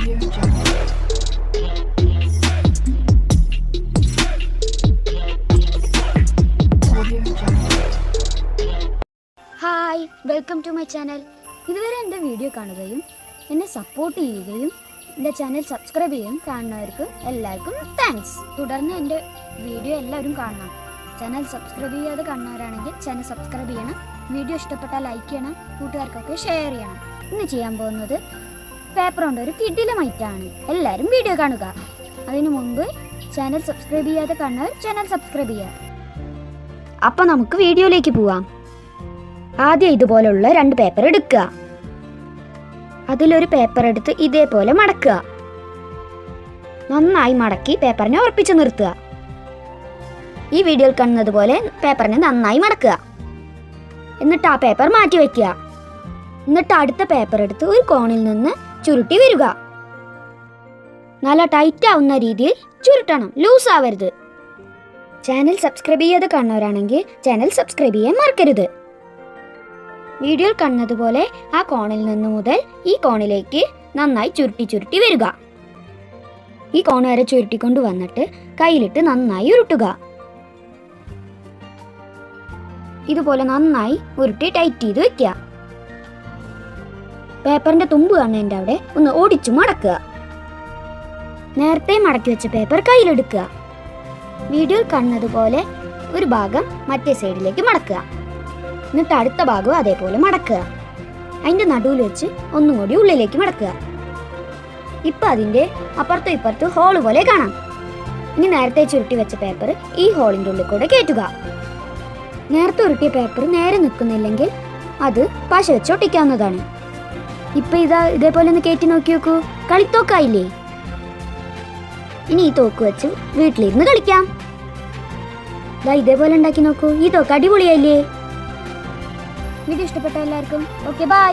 Hi welcome to my channel ഇതുവരെ എന്റെ video കാണുകയും എന്നെ സപ്പോർട്ട് ചെയ്യുകയും എന്റെ ചാനൽ സബ്സ്ക്രൈബ് ചെയ്യുകയും കാണുന്നവർക്ക് എല്ലാവർക്കും താങ്ക്സ് തുടർന്ന് എന്റെ വീഡിയോ എല്ലാവരും കാണണം. ചാനൽ സബ്സ്ക്രൈബ് ചെയ്യാതെ കാണുന്നവരാണെങ്കിൽ ചാനൽ സബ്സ്ക്രൈബ് ചെയ്യണം. വീഡിയോ ഇഷ്ടപ്പെട്ടാൽ ലൈക്ക് ചെയ്യണം. കൂട്ടുകാർക്കൊക്കെ ഷെയർ ചെയ്യണം. ഇന്ന് ചെയ്യാൻ പോകുന്നത് പേപ്പർ കൊണ്ട് ഒരു കിടിലമൈറ്റാണ് എല്ലാവരും വീഡിയോ കാണുക. അതിനു മുമ്പ് ചാനൽ സബ്സ്ക്രൈബ് ചെയ്യാതെ കാണുന്നവർ ചാനൽ സബ്സ്ക്രൈബ് ചെയ്യുക. അപ്പം നമുക്ക് വീഡിയോയിലേക്ക് പോവാം. ആദ്യം ഇതുപോലുള്ള രണ്ട് പേപ്പർ എടുക്കുക. അതിലൊരു പേപ്പർ എടുത്ത് ഇതേപോലെ മടക്കുക. നന്നായി മടക്കി പേപ്പറിനെ ഉറപ്പിച്ചു നിർത്തുക. ഈ വീഡിയോയിൽ കാണുന്നത് പോലെ പേപ്പറിനെ നന്നായി മടക്കുക. എന്നിട്ട് ആ പേപ്പർ മാറ്റി വയ്ക്കുക. എന്നിട്ട് അടുത്ത പേപ്പർ എടുത്ത് ഒരു കോണിൽ നിന്ന് ചുരുട്ടി വരിക. നല്ല ടൈറ്റ് ആവുന്ന രീതിയിൽ ചുരുട്ടണം. ലൂസ് ആവരുത്. ചാനൽ സബ്സ്ക്രൈബ് ചെയ്യാതെ കാണുന്നവരാണെങ്കിൽ ചാനൽ സബ്സ്ക്രൈബ് ചെയ്യാൻ മറക്കരുത്. വീഡിയോയിൽ കാണുന്നതുപോലെ ആ കോണിൽ നിന്ന് മുതൽ ഈ കോണിലേക്ക് നന്നായി ചുരുട്ടി ചുരുട്ടി വരിക. ഈ കോൺ വരെ ചുരുട്ടിക്കൊണ്ട് വന്നിട്ട് കയ്യിലിട്ട് നന്നായി ഉരുട്ടുക. ഇതുപോലെ നന്നായി ഉരുട്ടി ടൈറ്റ് ചെയ്ത് വെക്കുക. പേപ്പറിന്റെ തുമ്പ് കാണുന്നതിന്റെ അവിടെ ഒന്ന് ഓടിച്ചു മടക്കുക. നേരത്തെ മടക്കി വെച്ച പേപ്പർ കയ്യിലെടുക്കുക. വീഡിയോയിൽ കാണുന്നത് പോലെ ഒരു ഭാഗം മറ്റേ സൈഡിലേക്ക് മടക്കുക. എന്നിട്ട് അടുത്ത ഭാഗവും അതേപോലെ മടക്കുക. അതിന്റെ നടുവിൽ വെച്ച് ഒന്നും കൂടി ഉള്ളിലേക്ക് മടക്കുക. ഇപ്പൊ അതിന്റെ അപ്പുറത്തും ഇപ്പുറത്തും ഹോൾ പോലെ കാണാം. ഇനി നേരത്തെ ചുരുട്ടി വെച്ച പേപ്പർ ഈ ഹോളിന്റെ ഉള്ളിൽ കൂടെ കയറ്റുക. നേരത്തെ ഉരുട്ടിയ പേപ്പർ നേരെ നിൽക്കുന്നില്ലെങ്കിൽ അത് പശ വെച്ച് ഒട്ടിക്കാവുന്നതാണ്. ഇപ്പൊ ഇതാ ഇതേപോലെ ഒന്ന് കയറ്റി നോക്കി നോക്കൂ. കളിത്തോക്കായില്ലേ? ഇനി ഈ തോക്ക് വെച്ച് വീട്ടിലിരുന്ന് കളിക്കാം. ഇതാ ഇതേപോലെ ഉണ്ടാക്കി നോക്കൂ. ഈ തോക്ക് അടിപൊളിയായില്ലേ? വീഡിയോ ഇഷ്ടപ്പെട്ട എല്ലാവർക്കും. Okay bye